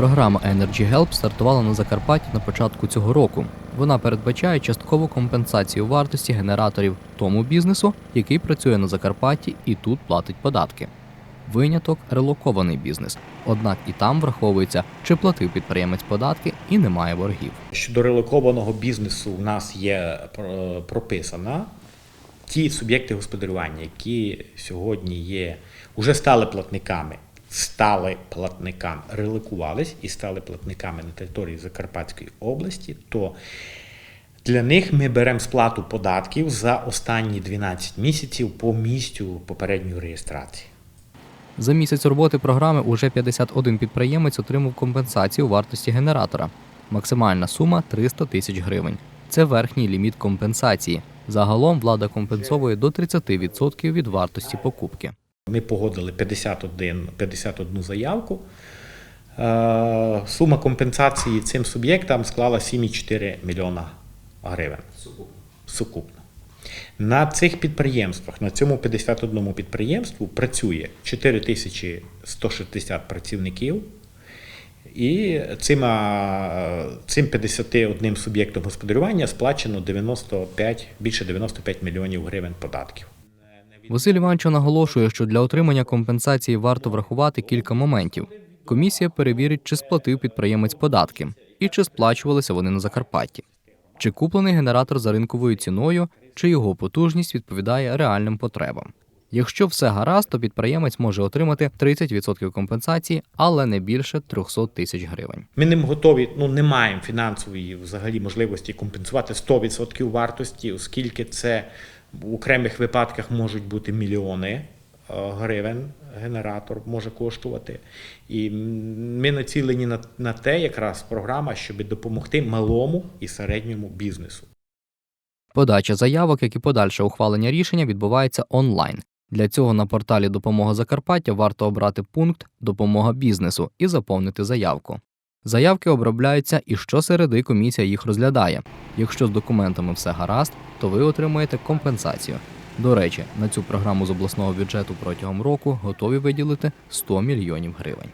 Програма Energy Help стартувала на Закарпатті на початку цього року. Вона передбачає часткову компенсацію вартості генераторів тому бізнесу, який працює на Закарпатті і тут платить податки. Виняток релокований бізнес. Однак і там враховується, чи платив підприємець податки і немає боргів. Щодо релокованого бізнесу, у нас є е, прописано ті суб'єкти господарювання, які сьогодні є, вже стали платниками, стали платниками, релокувались і стали платниками на території Закарпатської області, то для них ми беремо сплату податків за останні 12 місяців по місцю попередньої реєстрації. За місяць роботи програми уже 51 підприємець отримав компенсацію вартості генератора. Максимальна сума 300 тисяч гривень. Це верхній ліміт компенсації. Загалом влада компенсовує до 30% від вартості покупки. Ми погодили 51, 51 заявку. Е, Сума компенсації цим суб'єктам склала 7,4 мільйона гривень. Сукупно. На цих підприємствах, на цьому 51 підприємству працює 4160 працівників. І цим, цим 51 суб'єктом господарювання сплачено 95, більше 95 мільйонів гривень податків. Василь Іванчо наголошує, що для отримання компенсації варто врахувати кілька моментів. Комісія перевірить, чи сплатив підприємець податки і чи сплачувалися вони на Закарпатті, чи куплений генератор за ринковою ціною, чи його потужність відповідає реальним потребам. Якщо все гаразд, то підприємець може отримати 30% компенсації, але не більше 300 тисяч гривень. Ми не готові, ну не маємо фінансової взагалі можливості компенсувати 100% вартості, оскільки це в окремих випадках можуть бути мільйони е, гривень генератор може коштувати. І ми націлені на, на те, якраз програма, щоб допомогти малому і середньому бізнесу. Подача заявок, як і подальше ухвалення рішення, відбувається онлайн. Для цього на порталі Допомога Закарпаття варто обрати пункт Допомога бізнесу і заповнити заявку. Заявки обробляються і щосереди комісія їх розглядає. Якщо з документами все гаразд, то ви отримаєте компенсацію. До речі, на цю програму з обласного бюджету протягом року готові виділити 100 мільйонів гривень.